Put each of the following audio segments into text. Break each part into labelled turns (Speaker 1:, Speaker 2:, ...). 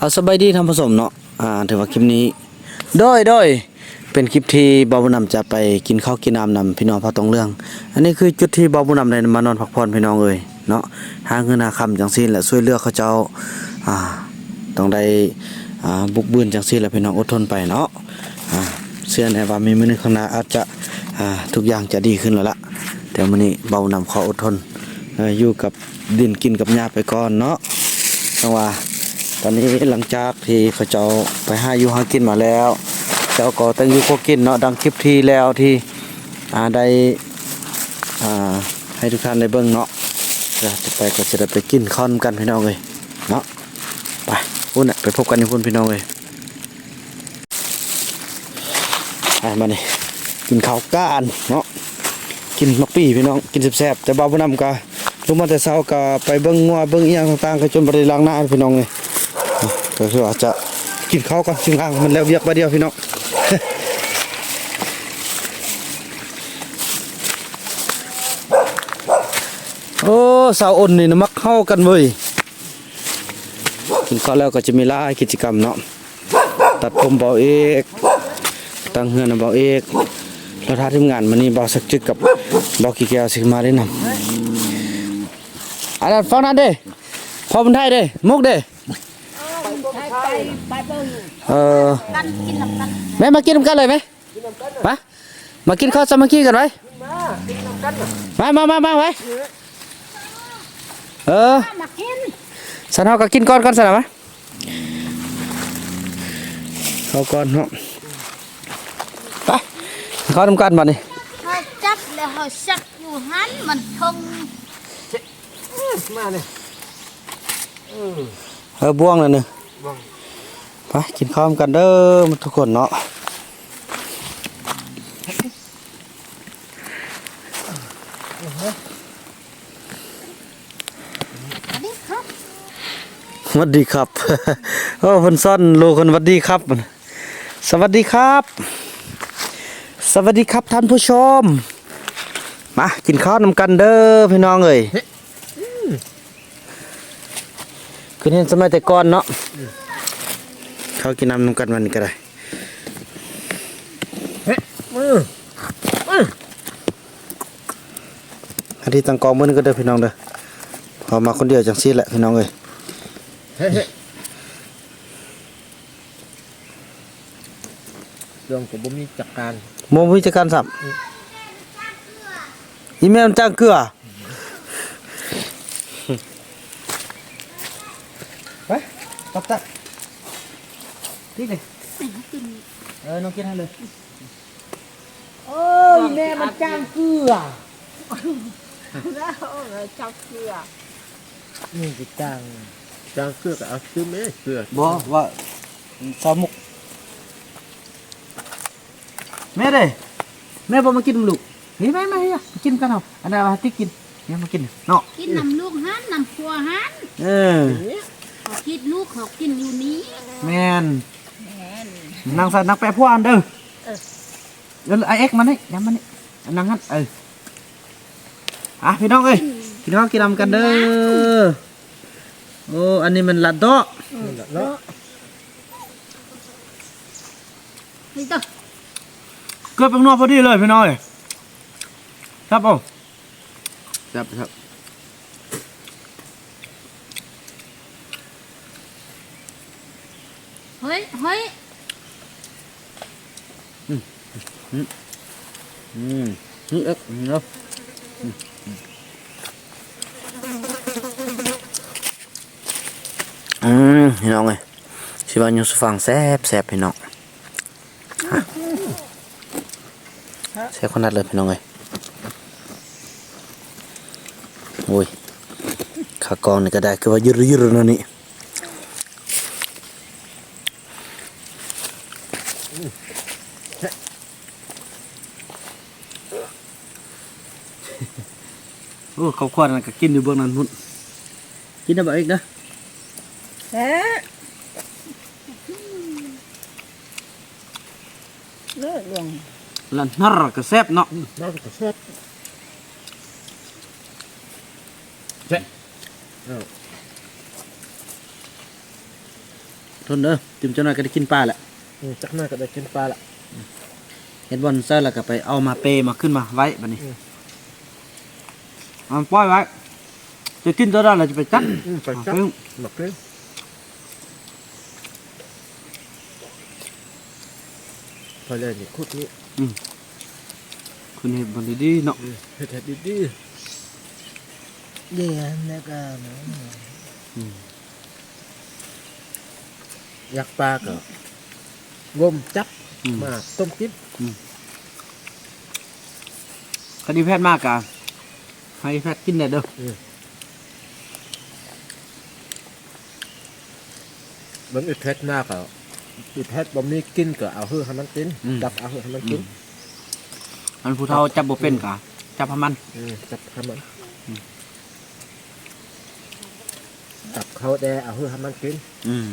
Speaker 1: เอาสบายดีท่าผู้ชมเนาะอ่าถือว่าคลิปนี้โดยโดยเป็นคลิปที่บาบุนำจะไปกินข้าวกินน้ำนำพี่น้องพาตรงเรื่อง อันนี้คือจุดที่บาบุนำได้มานอนพักผ่อนพี่น้องเอ้ยเนาะหาเงินหาคำจังซี่และช่วยเลือกเขาเจ้าอ่าต้องได้อ่าบุกบืนจังซี่และพี่น้องอดทนไปเนาะอ่าเชื่อแน่ว่ามีมือหนึงข้างหน้าอาจจะอ่าทุกอย่างจะดีขึ้นแล้วละแต่มื้อนี้เบานำขออดทนออยู่กับดินกินกับหญ้าไปก่อนเนาะเพราว่า ตอนนี้หลังจากที่เขาเจ้าไปหาอยู่หากินมาแล้ว เจ้าก็ตั้งอยู่ก็กินเนาะดังคลิปที่แล้วที่อาได้อ่าให้ทุกท่านได้เบิ่งเนาะจะไปก็จะได้ไปกินข้าวนกันพี่น้องเลยเนาะไปพุ่นน่ะไปพบกันที่พุ่นพี่น้องเลยไปมาเนี่กินข้าวก้านเนาะกินมักปีพี่น้องกินแซ่บๆแต่บ่าวบ่นำกะลงมาแต่เช้าก็ไปเบิ่งงัวเบิ่งอีหยังต่างๆก็จนบ่ได้ล้างหน้าพี่น้องเลย ก็คือว่าจจะกินข้าวก่อนจึงล้างมันแล้วเวียกบ่เดียวพี่น้องโอ้สาวอ่นนี่นะมักเข้ากันเว้ยกินข้าวแล้วก็จะมีหลายกิจกรรมเนาะตัดผมเบาเอกตั้งเฮือนเบาเอกแล้วท้าทีมงานมานี่เบาสักจึกกับเบาขี้แก้วสิมาได้นำอันนั้นฟังนั้นเด้พอมันไทยเด้มุกเด้ เออแม่มากินน้ำกันเลยไหมมามากินข้าวสามัคคีกันไว้มามามามาไว้เออ
Speaker 2: มากิน
Speaker 1: สันเฮาก็กินก่อนก่อนสันเอาไหมเข้าก่อนเนาะไปเข้าทำกันบัดนี้
Speaker 2: เขาจับแล้วเขาสักอยู่หันมันคง
Speaker 3: มาเลย
Speaker 1: เออบ่วงนั่นนึง ไปกินข้าวทำกันเด้อทุกคนเนาะ
Speaker 2: อันนี้ครับ
Speaker 1: สวัสดีครับโอ้เพิ่นซ่อนโลคนสวัสดีครับ สวัสดีครับ สวัสดีครับท่านผู้ชม มากินข้าวนำกันเด้อพี่น้องเอ้ยคือเห็นสมัยแต่ก่อนเนาะ เขากินน้ำนำกันวันนี้ก็ได้
Speaker 3: มือ
Speaker 1: อาทิตย์ตังกองมื้อนี้ก็เด้อพี่น้องเด้อพอมาคนเดียวจังซี่แหละพี่น้องเอ้ย
Speaker 3: เฮ้ยเฮ้ยเรื่องของบ่มีจัดการ
Speaker 1: โมวิจักการสับอีเมลจ้างเกลือไปตับตับ ที่เลยเออน้องกินให้เลย
Speaker 3: โอ้ยแม่มันจ้างเกลือ
Speaker 2: แล้วจับเกลือ
Speaker 3: นี่จะจ้างจ้างเกลือก็เอาซื้อแม่เกลือ
Speaker 1: บ่ว่าสามุกแม่เด้แม่บ่มากินลูกนี่แม่มาเฮียมากินกันเอาอันนั้นมาที่กินเนี่ยมากินเนาะ
Speaker 2: กินน้ำลูกหันน้ำพัวหัน
Speaker 1: เออ
Speaker 2: เขาคิดลูกเขากินอยู่นี้
Speaker 1: แม่น
Speaker 2: แม่ น
Speaker 1: นางใส่นางแปรพวอันเด้อ
Speaker 2: เออ
Speaker 1: เดี๋ยวไอเอ็กมานี่ย้ำมานี่นางงั้นเอออะพี่น้องเอ้ยกินข้าวกินน้ำกันเด้อโอ้อันนี้มันลัดโตะ
Speaker 3: เนาะ
Speaker 2: นี่ตัว
Speaker 1: เกือบเป็นนัวพอดีเลยพี่น้องเอ้ยครับโอ้
Speaker 3: ครับครับ
Speaker 2: เฮ้ยเฮ้ย
Speaker 1: อื มนี่เอ็กเนาะอืมพี่น้องเอ้ยชิบายูสฟังแซ่บแซ่บพี่น้องแซ่บขนาดเลยพี่น้องเอ้ยโอ้ยขากองนี่ก็ได้คือว่ายืดยืดๆเนะนี่ อ้เขาควรก็กินอยู่เบื้องนั้นพุ่นกินได้บ่อีกนะ
Speaker 2: เอ๊ะเลิกลง
Speaker 1: ลันน่ารักก็แซ่บเนาะ
Speaker 3: น่าจะแซ่บแซ่บเอา
Speaker 1: ทนเด้อจิ้มจังหน่อยก็ได้กินปลาแหละ
Speaker 3: อืมจักหน้าก็ได้กินปลาละ
Speaker 1: เห็นบอลเซอร์แล้วก็ไปเอามาเปมาขึ้นมาไว้บัดนี้
Speaker 3: อืม
Speaker 1: เอาปล่อยไว้ จะกินตัวนั้นเราจะไปจับ
Speaker 3: อืมไป
Speaker 1: เอา
Speaker 3: จับ
Speaker 1: ไป
Speaker 3: หมักเลยพอเลยนี่คุดนี้
Speaker 1: คุณเห็นบอลดีๆเนาะ
Speaker 3: อืมเฮ็ดให้ดี
Speaker 2: เดี๋ยวนะก็นะ
Speaker 3: ๆอยากปลาก็งมจับ
Speaker 1: อืม
Speaker 3: มาต้มกิน
Speaker 1: คดีแพทย์มากกะ ให้แพทย์กินได้เด้อ
Speaker 3: เบิ่งอีเพชรมากก็อีเพชรบ่มีกินก็เอาเฮือให้มันกินจับเอาเฮือให้มันกิน
Speaker 1: มันผู้เฒ่าจับบ่เป็นกะจับให้มัน
Speaker 3: อืมจับให้มัน
Speaker 1: อืม
Speaker 3: จับเขาแดเอาเฮือให้มันกิน
Speaker 1: อืม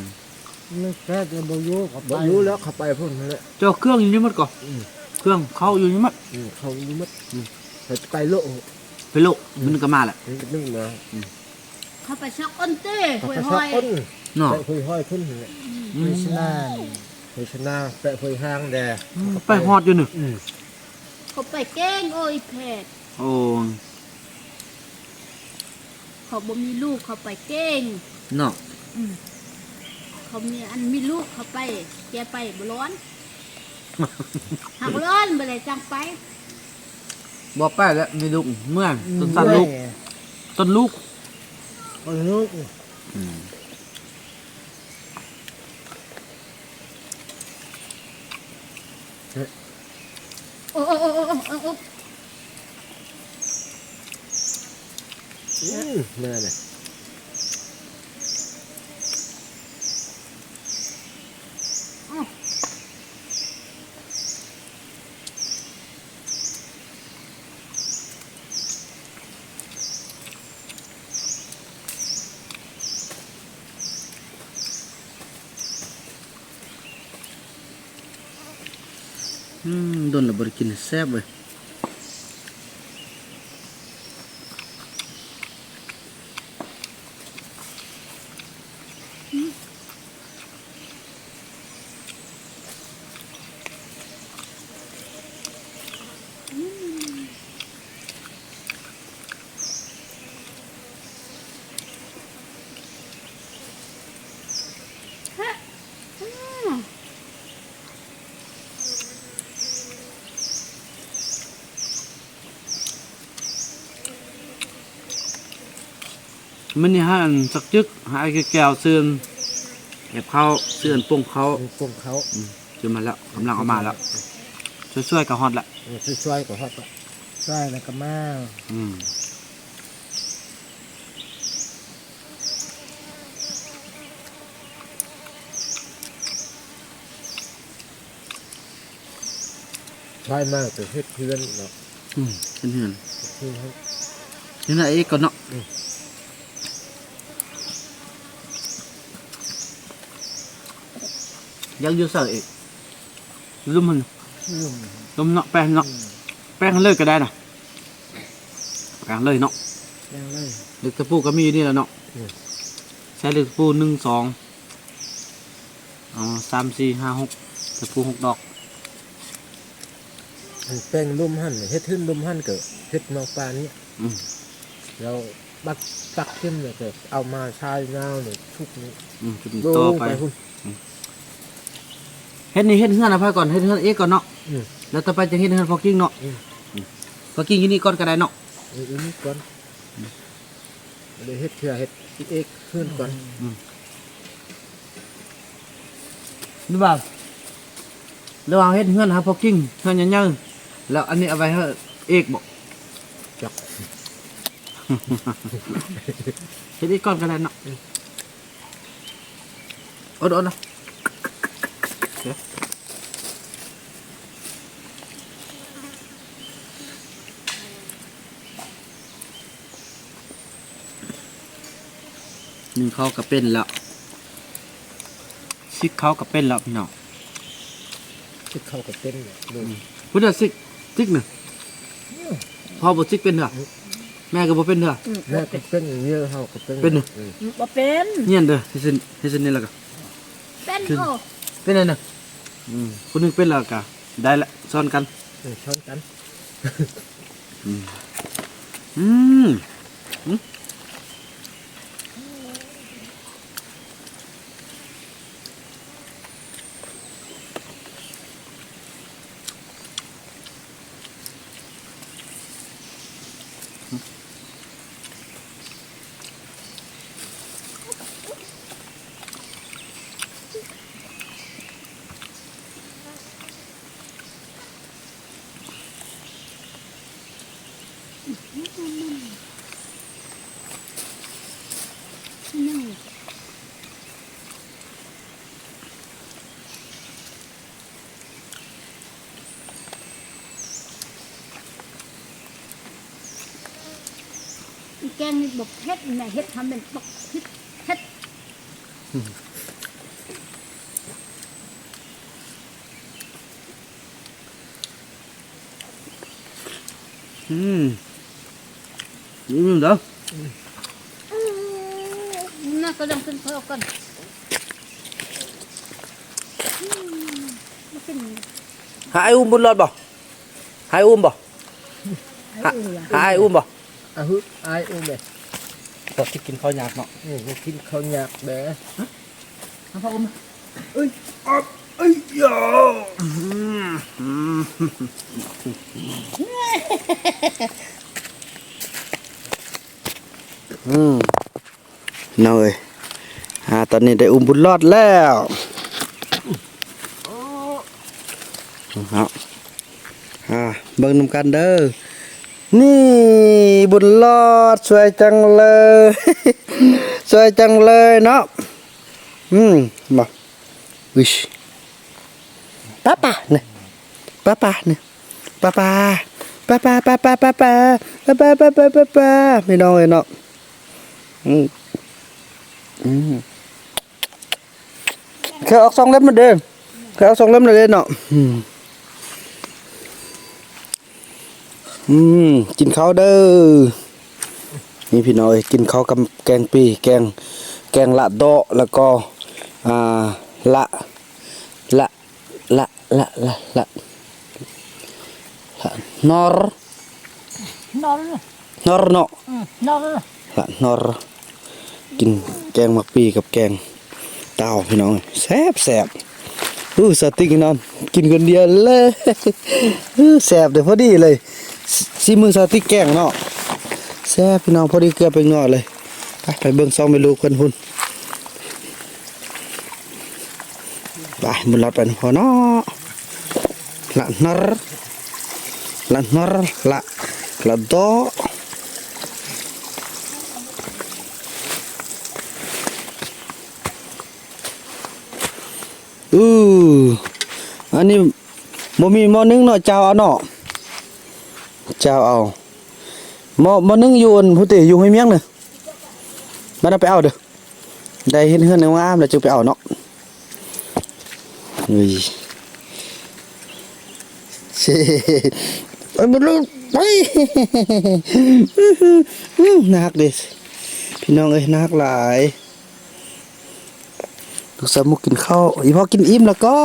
Speaker 2: นึกแค่จะบอยู่กับ
Speaker 3: บ่รู้แล้วเขาไปพุ่นนั่นแหละ
Speaker 1: เจ้าเครื่องอยู่นี่หมดก่อน
Speaker 3: อืม
Speaker 1: เครื่องเข้าอยู่นี่หมด
Speaker 3: อืมเขารู้หมดอืมเขาจะไปโลก
Speaker 1: ไปโลกมันก็มาแหละ
Speaker 3: นี่นึงมา
Speaker 2: เขาไปชักอ้นเต้
Speaker 3: เขา
Speaker 2: หวย
Speaker 3: ไป
Speaker 2: ห
Speaker 3: ชั
Speaker 2: อกย
Speaker 3: อ้น
Speaker 1: เนาะ
Speaker 3: ไปคุยห้อยขึ้นนั่นแหละ
Speaker 1: อืม
Speaker 2: ไม่ชนะ
Speaker 3: คุยชนะไปคุยห้างแด
Speaker 1: ไปฮอดอยู่นี่
Speaker 3: อืม
Speaker 2: เขาไปเก้งโอ้ยแพทย์
Speaker 1: โอ้
Speaker 2: เขาบ่มีลูกเขาไปเก้ง
Speaker 1: เนาะ
Speaker 2: อืมเขามีอันมีลูกเขาไปแกไปบ่ร้อน หักร้อนบ่ได้จังไป
Speaker 1: บ่ไปแล้วมีลูกเมื่อต้นสันลูกต้นลูก
Speaker 2: เอาลูก
Speaker 1: อืม
Speaker 2: โอ้โอ้โอ้โอ้โอ้โอ้
Speaker 3: อืมนั่นแหละ
Speaker 1: อืมโดนและบ่ได้กิ นแซ่บ มันนี่หาอันสักจึกหาไอ้แก้วเสื่อนแอบเข้าเสื่อนปงเขา
Speaker 3: มีพวกเขา
Speaker 1: อืมเจอมาแล้วกำลังเอามาแล้วช่วยๆกับฮอดละ
Speaker 3: อืมช่วยๆก็ฮอดละ
Speaker 2: ใช่แล้วก็มา
Speaker 1: อืม
Speaker 3: ช่วยมากแต่เฮ็ดเพื่อนเนาะ
Speaker 1: อืมเป็นเหือน
Speaker 3: เพื่อนเขา
Speaker 1: นี่นะเอ๊ะก่อนเนาะ
Speaker 3: อืม
Speaker 1: ยังอยู่เสิร์ฟอีกลุ่มมัน
Speaker 2: ลุ่ม
Speaker 1: ลุ่มเนาะแป้งเนาะแป้งเลยก็ได้นะแป้งเลยเนาะ
Speaker 2: ยังเลย
Speaker 1: เล็กตะปูก็มีนี่แหละเนาะใช้เล็กตะปูหนึ่งสองอ๋อสามสี่ห้าหกตะปูหกดอก
Speaker 3: อันแป้งลุ่มหั่นเฮ็ดขึ้นลุ่มหั่นก็เฮ็ดนอกปลานี้
Speaker 1: อืม
Speaker 3: เราบักตักขึ้นแล้วก็เอามาชายนาวนี่ทุกนี้
Speaker 1: อืมจุด
Speaker 3: โล
Speaker 1: ต่องไป
Speaker 3: ไปพุ่น
Speaker 1: เฮ็ดนี่เฮ็ดเฮือนนะพ่อก่อนเฮ็ดเฮือนเอ๊ะก่อนเนาะ
Speaker 3: อืม
Speaker 1: แล้วต่อไปจะเฮ็ดเฮือนฟอกกิ้งเนาะ
Speaker 3: อืม
Speaker 1: อืมฟอกกิ้งที่นี่ก่อนก็ได้เนาะ
Speaker 3: เอาอันนี้ก่อนเดี๋ยวเฮ็ดเพื่อเฮ็ดอีเอกขึ้นก่อน
Speaker 1: ดูบ่าวระหว่างเฮ็ดเฮือนหาฟอกกิ้งเฮือนยังยังแล้วอันนี้เอาไว้ให้เอกบอก
Speaker 3: จัก
Speaker 1: เฮ็ดอีกก่อนก็ได้เนาะอดอด นะหนึ่งเขาก็เป็นแล้วซิกเขาก็เป็นแล้วพี่น้อง
Speaker 3: ที่เข้ากับเป็นเนี่ยดู
Speaker 1: พุทธซิกซิกหนึ่งพ่อบ่ซิกเป็นเถอะแม่ก็บ่เป็นเถอะ
Speaker 3: แม่ก็เป็นอย่างนี้เฮาก็เป็น
Speaker 1: เป็นเหรอ
Speaker 3: อืม
Speaker 2: บ่เป็น
Speaker 1: เงียนเด้อเฮ็ดซินเฮ็ดซินนี่แล้วก็
Speaker 2: เป็นโอ้
Speaker 1: เป็นอะไรนะ อืมคนหนึงเป็นแล้วกะได้ละซ้อนกัน
Speaker 3: เออช้อนกัน
Speaker 1: อืม
Speaker 2: นั่ง แกงนี่บอกเฮ็ดแม่เฮ็ดทำเป็นบอกเฮ็ดเฮ็ด
Speaker 1: อืมนี่มึงเด้อ
Speaker 2: น่าก็ต้องขึ้นเพิ่มกันไม่เป็น
Speaker 1: หาไอ้อุ้มบุญรอดบ่หาไอ้อุ้มบ่หาหาไอ้อุ้มบ่
Speaker 3: อะฮึอายอุ้มเด้
Speaker 1: ตอนที่กินข้าวยากเนาะ
Speaker 3: นี่ก็กินข้าวหยาบเด้
Speaker 1: เอาพ่ออุ้มเอ้ยอ๊อบเอ้ยยาอืมอืมอืมน้อยอ่าตอนนี้ได้อุ้มบุญรอดแล้วเอาอ่าเบิ่งนำกันเด้อ นี่บุญรอดสวยจังเลย สวยจังเลยเนาะอืมมาวิชป้าป้าเนี่ยป้าป้าเนี่ยป้าป้าป้าป้าป้าป้าป้าป้าป้าป้าป้าป้าป้าป้าไม่น้องเลยเนาะอืมอืมเคยออกสองเล่มมาเดิมเคยออกสองเล่มาเลยเนาะอืม อืมกินข้าวเด้อนี่พี่น้อยกินข้าวกับแกงปีแกงแกงละโดะแล้วก็อ่าละละละละละละละนอร์
Speaker 2: นอน
Speaker 1: นอร์เนาะ
Speaker 2: นอน
Speaker 1: ละนอร์กินแกงมักปีกับแกงเต้าพี่น้องแซ่บแซ่บอู้สติกนอนกินคนเดียวเลยอู้แซ่บเดี๋ยวพอดีเลย ซีมือสติกแกงเนาะแซ่บพี่น้องพอดีเกลือไปงอเลย ไปไปเบิ่งซองไปลูกกันพุ่นไปมุนลัดไปพอเนาะละนรละนรละละโดอืออันนี้บ่มีมอนึงเนาะเจ้าเอาเนาะ เจ้าเอาหม้อหม้อนึ่งอยู่อันผู้ติอยู่ให้เมียงน่ะมันเอาไปเอาเด้อได้เห็นเฮือนงามแล้วจึงไปเอาเนาะเฮ้ยเช่ไปบนรถไปนักเด็พี่น้องเอ้ยนักหลายลูกสาวมุกกินข้าวอีพอกินอิ่มแล้วก็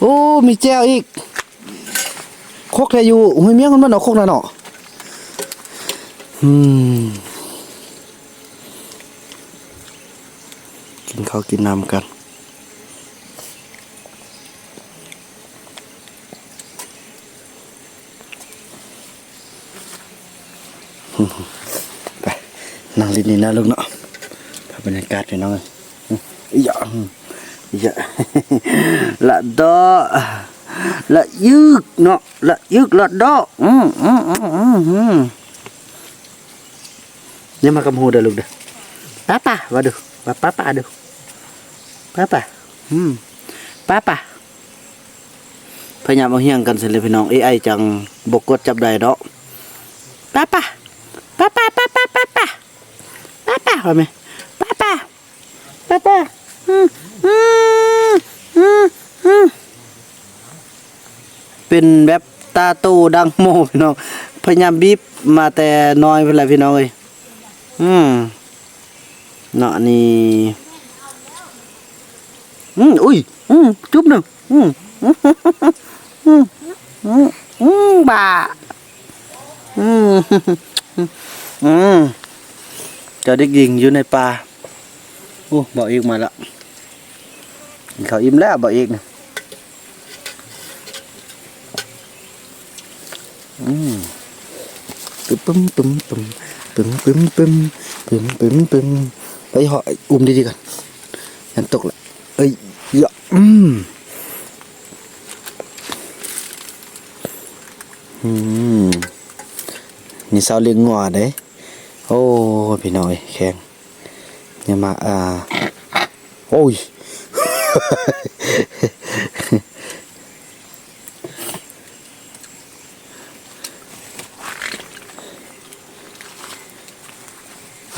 Speaker 1: โอ้ มีแจ้วอีก คกแทอยู่ห้ยเมียงมันมันเอาคกนั่นเนาะอืมกินข้าวกินน้ำกันไปนั่งลินนี่นะลูกเนาะภาพบรรยากาศพี่น้องเอีหยอีหยาอยึกเนาะละยึกละดอ là dứt nó là dứt là đó. Ừ, ừ, ừ, ừ. ừ, ừ. nhưng mà cầm hồ được được papa vào được. Và papa được. Papa. Ừ. papa. Phải nhà bảo hiền cần sẽ lên phải nòng ai chẳng bột quất chập đầy đó. Papa. Papa papa papa. Papa rồi mày เป็นแบบตาโตดังโมพี่น้องพยายามบีบมาแต่น้อยเพื่อนพี่น้องเอ้ยอืมเนาะนี่อืมอุ้ยอืมจุ๊บหนึ่งอืมอืมอืมอืมอืมบ่าอืมอืมจ้าเด็กหญิงอยู่ในป่าโอ้บอกอีกมาละกินข้าอิ่มแล้วบอกอีกนะ อืมปึ้มปึ้มปึ้มปึ้มปึ้มปึ้มปึ้มปึ้มปึ้มปึ้มไปเหาะอุ้มดีๆก่อนยันตกละเอ้ยยะอืมอืมนี่สาวเลี้ยงงัวเด้โอ้ยพี่น้อยแข็งเนี่ยมาอ่าโอ้ย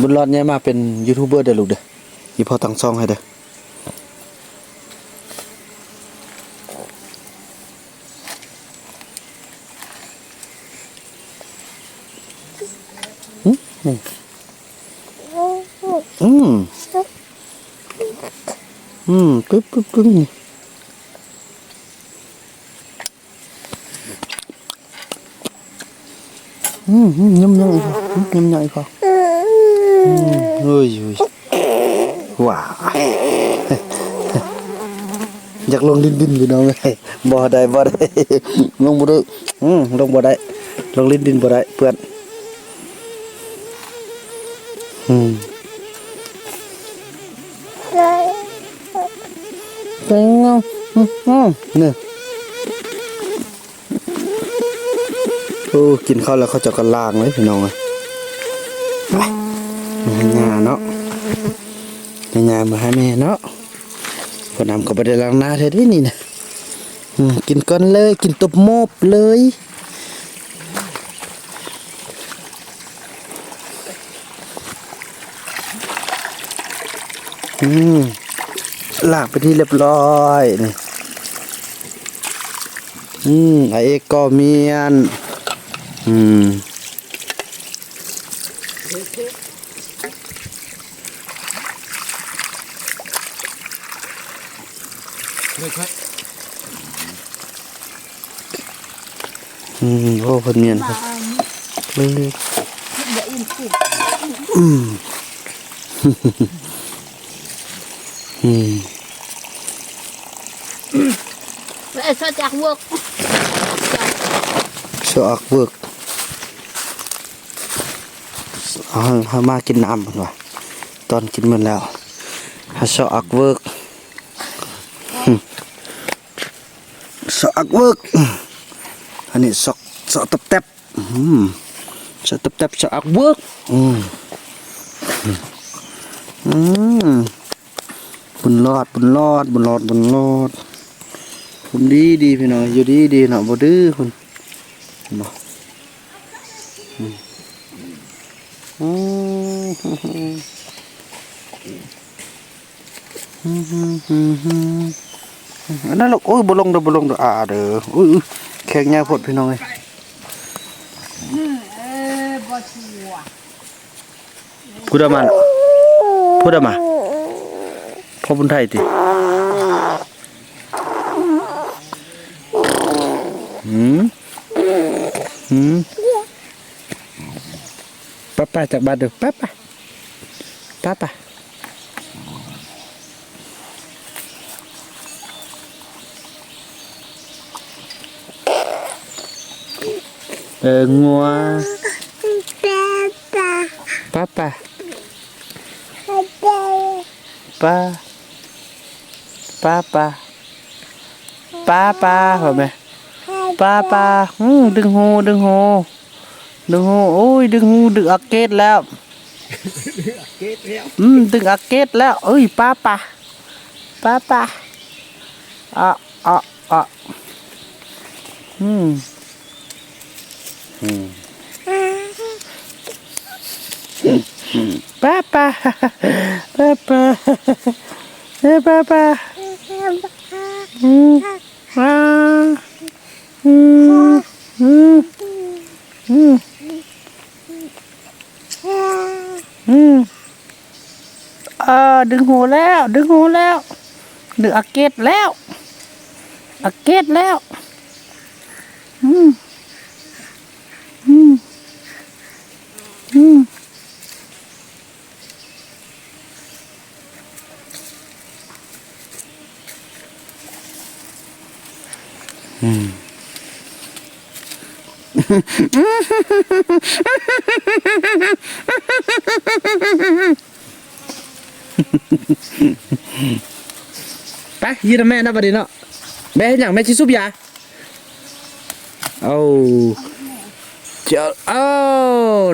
Speaker 1: บุญรอดเนี่ยมาเป็นยูทูบเบอร์เด้อลูกเด้อยี่พ่อตั้งซ่องให้เด้ออืม อืมอืมอืมปึ๊บปึ๊บปึ๊บนี่อืมยำยำอีกพอยำยำอีกพอเฮ้ยเฮ้ยว้าอยากลงดินดินพี่น้องเลยบ่ได้บ่ได้ลงบ่ได้อืมลงบ่ได้ลงลินดินบ่ได้เพื่อนอืมเป็นไงอืมอืมเนี่ยโอ้กินข้าวแล้วเขาจะกันล่างเลยพี่น้องเลย งาเนาะงามาให้แม่เนาะพอนำก็ไปได้ล้างหน้าเธอด้นี่นะกินก่อนเลยกินตบโมบเลยอืมลากไปที่เรียบร้อยนี่อืมไอเอกก็เมียนอืม มโอ้เพิ่นเนียนครับเลย
Speaker 2: เดี๋ยวอิ่มสิ
Speaker 1: อืมอืม
Speaker 2: ไอ้ซอจากเวิร์ก
Speaker 1: ชออกเบิกเอาให้มากินน้ำมันว่ะตอนกินมันแล้วให้ชออกเวิร์กชออกเวิร์ก อันนี้สอกสอกตับแตบสอกตับแตบชออกเวิร์กอืมอืมบุญรอดบุญรอดบุญรอดบุญรอดผมดีดีพี่น้องอยู่ดีดีเนาะบ่ดื้อคุณบ่อืมอืมอืมอืมอืมอืมอืมอันนั้นลูกโอ้ยบ่ลงเด้อบ่ลงเด้ออ่าเด้ออุ้ย อุ้ยแข็งยาวโพดพี่น้องเอ้ย
Speaker 2: เออบ่ชัว
Speaker 1: พูดอะมาพูดมาพ่อบุญไทยติหืมหืมป้าป้าจากบ้านเด้อป้าป้าป้าป้า Ờ, ngoa Papa. Papa. Pa. Papa. Papa hả mẹ. Papa. Ừ, đừng hô đừng hô.
Speaker 3: Đừng hô. Ôi đừng hô đừng
Speaker 1: ạc kết lắm ừ, đừng ạc kết lắm ôi papa. Papa. À à à. Ừ. ป้าป้าป้าป้าอะอะอะอืมอืมป้าป้าป้าป้าเอ้ป้าป้าอืมอ่าอืมอืมอืมอืมเออดึงหูแล้ว ดึงหูแล้วหรืออาเกตแล้วอาเกตแล้ว อืมอืมอืมอืม ไปยืนแม่นะประเดี๋ยวเนาะแม่เฮ็ดหยังแม่ชิซุบยาเอาจะเอา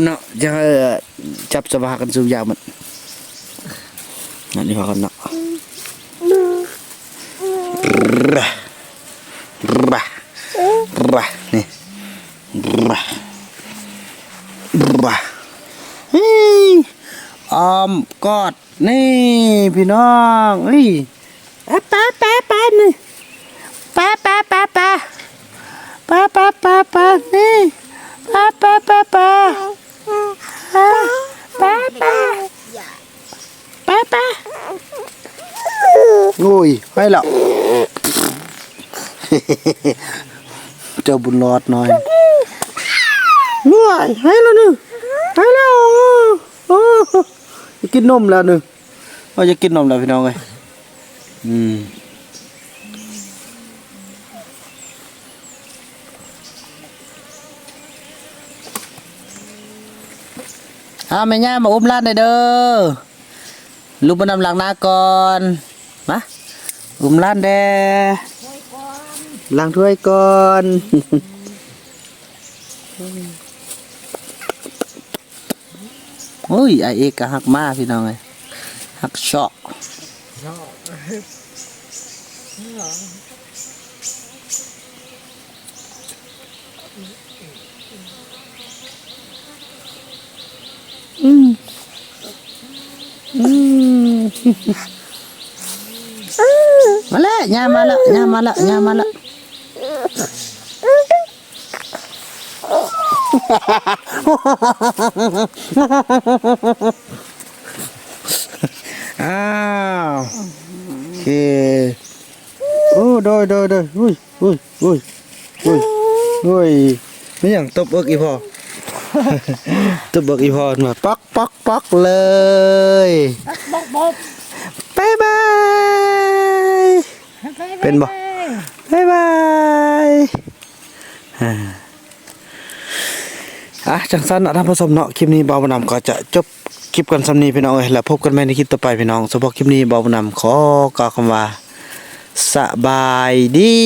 Speaker 1: เนาะจะจับสบากันซุบยามันนั่นนี่พากันเนาะระระระนี่ ระระเฮ้ยออมกอดนี่พี่น้องเฮ้ยป้าป้าป้าป้านี่ป้าป้าป้าป้าป้าป้าป้าป้านี่ป้าป้าป้าป้าป้าป้าป้า
Speaker 2: อย่า
Speaker 1: ป้าป้าโอ้ยให้แล้วเจ้าบุญรอดหน่อย ง่วยให้แล้วนึงให้แล้วโอ้จะกินนมแล้วนึงว่าจะกินนมแล้วพี่น้องเอ้ยอืมอาแม่ย่ามาอุ้มหล้านหน่อยเด้อลูกมานำหลังนาก่อนมาอุ้มหล้านแดล้างถ้วยก่อน โอ้ยไอเอกก็หักมาพี่น้องเลยหักเชาะอืมอืมมาแล้วย่ามาแล้วย่ามาแล้วย่ามาแล้ว อ้าวโอเคโอ้โดยโดยโดยอุ้ยอุ้ยอุ้ยอุ้ยอุ้ยไม่อย่างตบเอิกอีพอตบเอิกอีพอมาปักปักปักเลย
Speaker 2: บอกบอก
Speaker 1: บายบายเป็นบ่บายบายอ่าะจังสันเนาะท่านผู้ชมเนาะคลิปนี้บ่าบนำก็จะจบคลิปกันสำนีพี่น้องเอ้ยแล้วพบกันใหม่ในคลิปต่อไปพี่น้องสำหรับคลิปนี้บ่าบนำขอกล่าวคำว่าสบายดี